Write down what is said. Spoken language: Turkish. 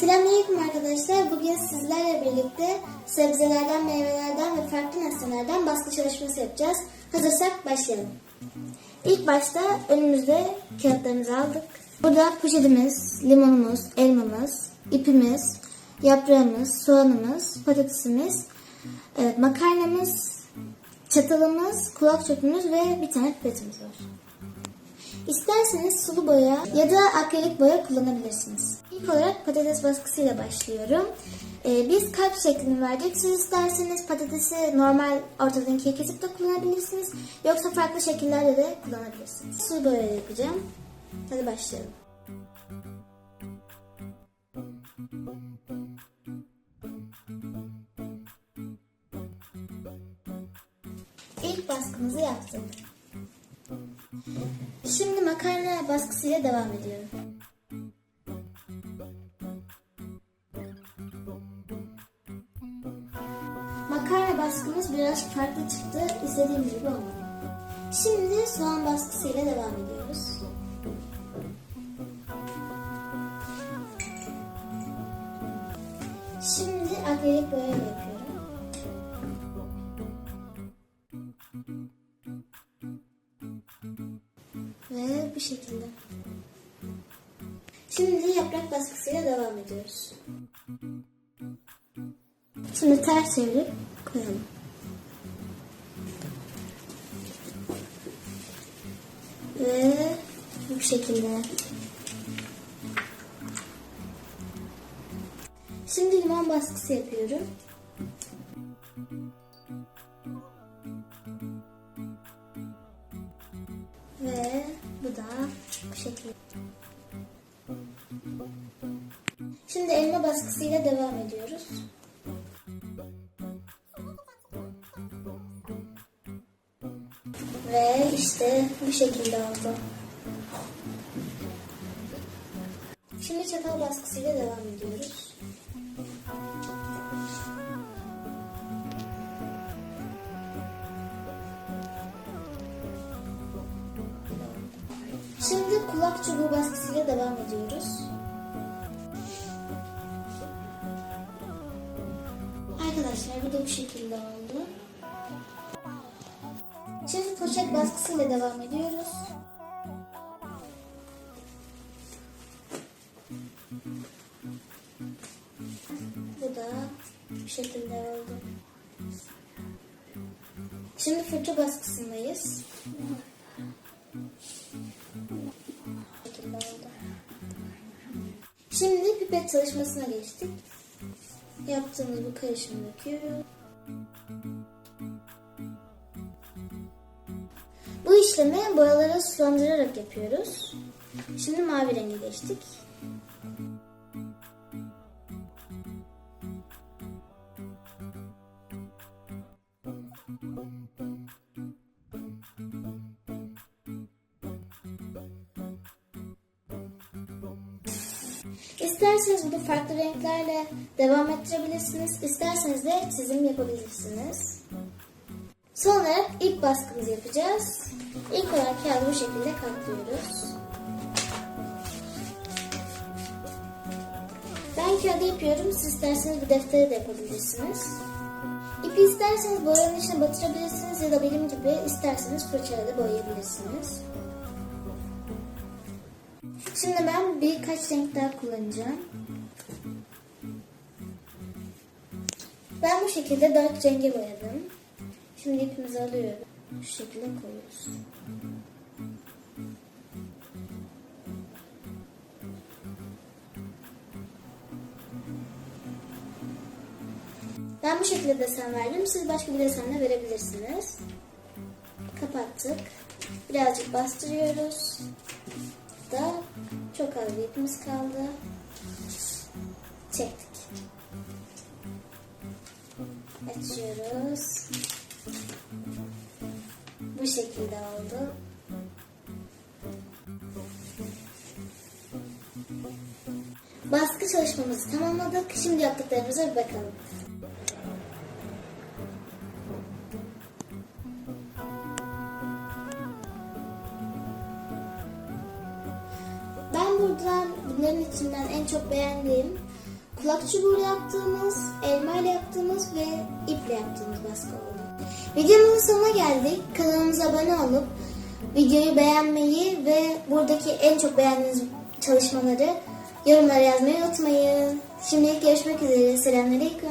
Selamünaleyküm arkadaşlar. Bugün sizlerle birlikte sebzelerden, meyvelerden ve farklı nesnelerden baskı çalışması yapacağız. Hazırsak başlayalım. İlk başta önümüzde kağıtlarımızı aldık. Burada poşetimiz, limonumuz, elmamız, ipimiz, yaprağımız, soğanımız, patatesimiz, makarnamız, çatalımız, kulak çöpümüz ve bir tane pipetimiz var. İsterseniz sulu boya ya da akrilik boya kullanabilirsiniz. İlk olarak patates baskısıyla başlıyorum. Ee, biz kalp şeklini verdik. Siz isterseniz patatesi normal ortadan ikiye kesip de kullanabilirsiniz. Yoksa farklı şekillerde de kullanabilirsiniz. Sulu boya yapacağım. Hadi başlayalım. İlk baskımızı yaptık. Şimdi makarna baskısıyla devam ediyorum. Makarna baskımız biraz farklı çıktı. İstediğim gibi olmadı. Şimdi soğan baskısıyla devam ediyoruz. Şimdi akrilik boya yapıyorum. Ve bu şekilde. Şimdi yaprak baskısıyla devam ediyoruz. Şimdi ters çevirip koyalım. Ve bu şekilde. Şimdi limon baskısı yapıyorum. Da bu şekilde. Şimdi elma baskısıyla devam ediyoruz. Ve işte bu şekilde oldu. Şimdi çatal baskısıyla devam ediyoruz. Şimdi kulak çubuğu baskısıyla devam ediyoruz. Arkadaşlar bu da bu şekilde oldu. Şimdi poşet baskısıyla devam ediyoruz. Bu da bu şekilde oldu. Şimdi fırça baskısındayız. Şimdi pipet çalışmasına geçtik. Yaptığımız bu karışımı döküyoruz. Bu işlemi boyalara sulandırarak yapıyoruz. Şimdi mavi rengi geçtik. İsterseniz bunu farklı renklerle devam ettirebilirsiniz. İsterseniz de çizim yapabilirsiniz. Son olarak ilk baskımızı yapacağız. İlk olarak kağıdı bu şekilde katlıyoruz. Ben kağıdı yapıyorum. Siz isterseniz bir deftere de yapabilirsiniz. İpi isterseniz boyanın içine batırabilirsiniz ya da benim gibi isterseniz fırçayla boyayabilirsiniz. Şimdi ben birkaç renk daha kullanacağım. Ben bu şekilde dört renge boyadım. Şimdi ipimizi alıyorum. Şu şekilde koyuyoruz. Ben bu şekilde desen verdim. Siz başka bir desenle verebilirsiniz. Kapattık. Birazcık bastırıyoruz. Da çok az bir kaldı. Çektik. Açıyoruz. Bu şekilde oldu. Baskı çalışmamızı tamamladık. Şimdi yaptıklarımıza bir bakalım. Buradan bunların içinden en çok beğendiğim kulak çubuğuyla yaptığımız, elma ile yaptığımız ve iple yaptığımız baskı oldu. Videomuzun sonuna geldik. Kanalımıza abone olup videoyu beğenmeyi ve buradaki en çok beğendiğiniz çalışmaları yorumlara yazmayı unutmayın. Şimdilik görüşmek üzere. Selamünaleyküm.